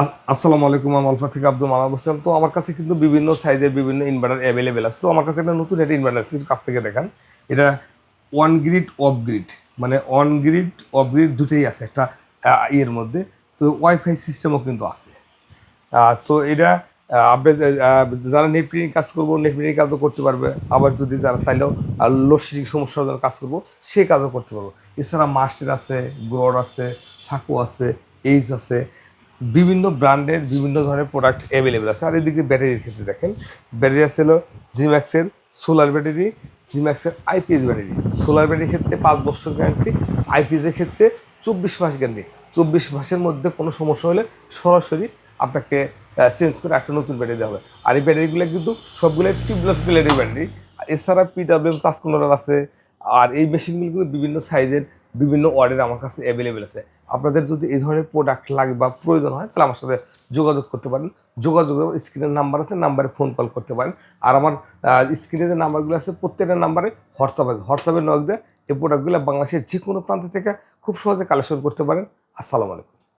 আস- আসসালামু আলাইকুম আলফা থেকে আব্দুল মানাব হোসেন তো আমার কাছে কিন্তু বিভিন্ন সাইজের বিভিন্ন ইনভার্টার অ্যাভেলেবেল আছে। তো আমার কাছে একটা নতুন একটা ইনভার্টার আছে, কাছ থেকে দেখান। এটা ওয়ান গ্রিড অফ গ্রিড মানে অন গ্রিড অফ গ্রিড দুটোই আছে একটা ইয়ের মধ্যে। তো ওয়াইফাই সিস্টেমও কিন্তু আছে। তো এটা আপনি যারা নেট প্রিন্টিং কাজ করব নেট প্রিন্টিং কাজও করতে পারবে। আবার যদি যারা চাইলেও লোডশেডিং সমস্যার জন্য কাজ করব, সে কাজও করতে পারব। এছাড়া মাস্টার আছে গ্রড আছে সাকু আছে এইচ আছে। বিভিন্ন ব্র্যান্ডের বিভিন্ন ধরনের প্রোডাক্ট অ্যাভেলেবেল আছে। আর এদিকে ব্যাটারির ক্ষেত্রে দেখেন ব্যাটারি আছে হলো জিম্যাক্সের সোলার ব্যাটারি জিম্যাক্সের আইপিএস ব্যাটারি সোলার ব্যাটারির ক্ষেত্রে পাঁচ বছর গ্যারান্টি আইপিএসের ক্ষেত্রে চব্বিশ মাস গ্যারান্টি চব্বিশ মাসের মধ্যে কোনো সমস্যা হলে সরাসরি আপনাকে চেঞ্জ করে একটা নতুন ব্যাটারি দেওয়া হবে। আর এই ব্যাটারিগুলো কিন্তু সবগুলো টিউবলেস প্লেটের ব্যাটারি এছাড়া পিডাব্লিউএম চার্জ কন্ট্রোলার আছে। আর এই মেশিনগুলো কিন্তু বিভিন্ন সাইজের বিভিন্ন ওয়ার্ডের আমার কাছে অ্যাভেলেবেল আছে। আপনাদের যদি এই ধরনের প্রোডাক্ট লাগে বা প্রয়োজন হয়, তাহলে আমার সাথে যোগাযোগ করতে পারেন। যোগাযোগ স্ক্রিনের নাম্বার আছে নাম্বারে ফোন কল করতে পারেন। আর আমার স্ক্রিনে যে নাম্বারগুলো আছে, প্রত্যেকটা নাম্বারে হোয়াটসঅ্যাপ আছে। হোয়াটসঅ্যাপে নক দেয় এই প্রোডাক্টগুলো বাংলাদেশের যে কোনো প্রান্ত থেকে খুব সহজে কালেকশন করতে পারেন। আসসালামু আলাইকুম।